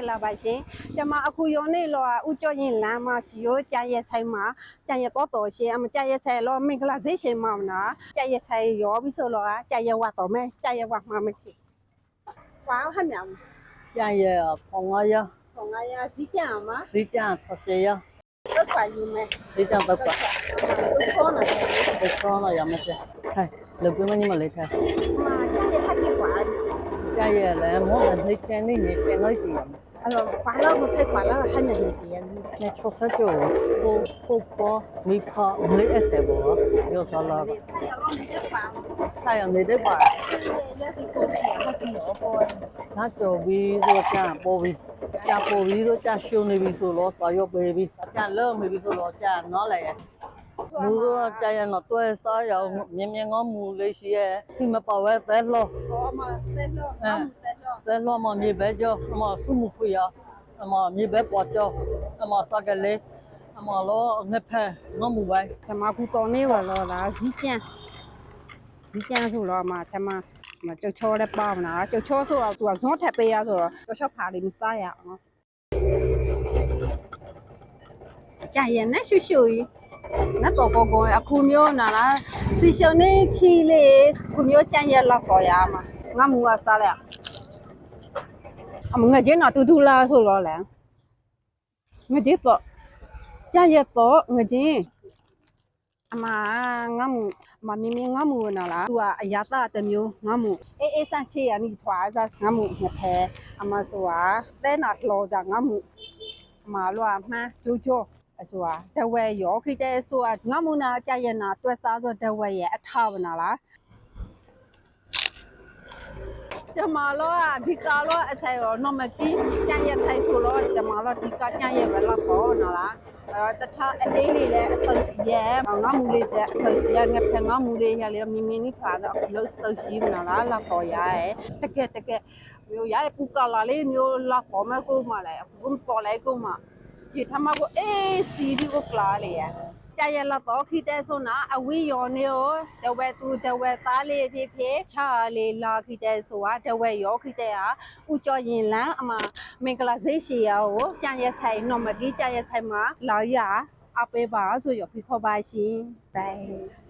င်္ဂလာပါရှင်ကျွန်မအခုရုံနေလောဦးကျော်ရင်လမ်းမှာစီရိုးကြာရက်ဆိုင်မှာကြာရက်တော့တော်ရှင်အမကြာရက်ဆိုင်လောမင်္ဂလာစိတ်ရှင်မှာမနာကြာရက်ဆိုင်ရောပြီးဆိုလောကြာရက်ဝတ်တော်မယ်ကြာရက်ဝတ်မှာမရှိဝါဟမြောင်ပြန်ရပုံငါရခေါငါရစီးကြမှာဒီကြဆရှရတော့ပါယူမယ်ဒီကြတော့ပါဦးခေါ်နေတယ်ဒီကောလာရမယ်ထိုင်လူပြမညမလေးထိုင်မှာကြာရက်ထပ်ပြပါပြန်ရလဲမောနေချန်နေနေပြန်လိုက်ကြည့်ရမယ် အဲ့တော့ဘာလို့မဆိုင်ပါလားဟန်နေတယ်ပြန်နေချောဆက်ကြောကိုကိုပေါ်မိဖမလေးအဆက်ဘောရောစလာဆိုင်ရလို့နေတဲ့ပါဆိုင်ရနေတဲ့ပါရက်ဒီကိုကြည့်ရတော့ဒီရောပေါ်ငါကြော်ပြီးဆိုကြပေါ်ပြီးကြပေါ်ပြီးဆိုကြရှုံနေပြီဆိုတော့စာရောပေးပြီးကြလုံးနေပြီဆို တော့ကြနော်လေမူတော့ကြရတော့တွဲစားရအောင်မြင်မြင်ငေါမူလေးရှိရဲ့စီမပါဝဲပဲလို့တော့မှာဆက်လို့အမ်ဆက်လို့လဲလောမမြေပဲကြောအမဆုမှုခွေရအမမြေပဲပေါ်ကြောအမစကလေးအမလောငက်ဖက်ငမှုပဲဓမ္မကူတော်နေပါတော့လားဇီးကျန်းဇီးကျန်းဆိုတော့မှဓမ္မမကြောက်ချောလည်းပါမလားကြောက်ချောဆိုတော့ तू ကဇွန်ထက်ပေးရဆိုတော့ကြောက်ချောဖာလေးမစားရအောင်ကြာရင်နဲ့ရှူရှူကြီးနတ်တော်ကောကောအခုမျိုးနာလားစီရှုံနေခီလေးအခုမျိုးကြံ့ရက်လောက်ပေါ်ရမှာငါမူကစားလိုက်အမ ငါကျင်းတော့တူတူလားဆိုတော့လေငါကျတော့ကြံ့ရက်တော့ငါကျင်းအမငါ့မူအမမင်းမင်းငါ့မူနော်လားသူကအရာတတစ်မျိုးငါ့မူအေးအေးဆန့်ချေရနီထွားစားငါ့မူနှစ်ဖဲအမဆိုတာတဲနာလောကြငါ့မူအမလောအမှန်းကျိုးကျိုးအဆိုတာတဝဲရောခိတဲ့ဆိုတာငါ့မူနာကြရနာတွက်စားဆိုတဝဲရဲ့အထောက်နော်လား ကျမလောအဒီကလောအဆိုင်ရောနမကီကြံ့ရဲ့ဆိုင်ဆိုလောကျမလောဒီကကြံ့ရဲ့ဘယ်လောက်ပေါ်နော်လားအဲတခြားအသေးလေးလည်းအဆုပ်ရှိရဲငါမူလေးတဲ့အဆုပ်ရှိရဲငါဖငါမူလေးရလေမင်းမင်းနီးထွာတော့လို့ဆုပ်ရှိမလားလာပေါ်ရဲတကယ်တကယ်မျိုးရပူကလာလေးမျိုးလာပေါ်မကိုမလဲအခုပေါ်လိုက်ကိုမဒီထမကိုအေးစီဒီကိုကလာလေရ ကြာရလာတော့ခိတဲ့ဆိုနာအဝီယောနေရောတဝဲသူတဝဲသားလေးဖြစ်ဖြစ်ချာလေးလာခိတဲ့ဆိုတာတဝဲရောခိတဲ့ဟာဥကြောရင်လန်းအမမင်္ဂလာစိတ်ရှိရောကိုကြံ့ရက်ဆိုင်နော်မကြီးကြံ့ရက်ဆိုင်မှာလာရအပေးပါဆိုရဖိခေါ်ပါရှင်ဘိုင်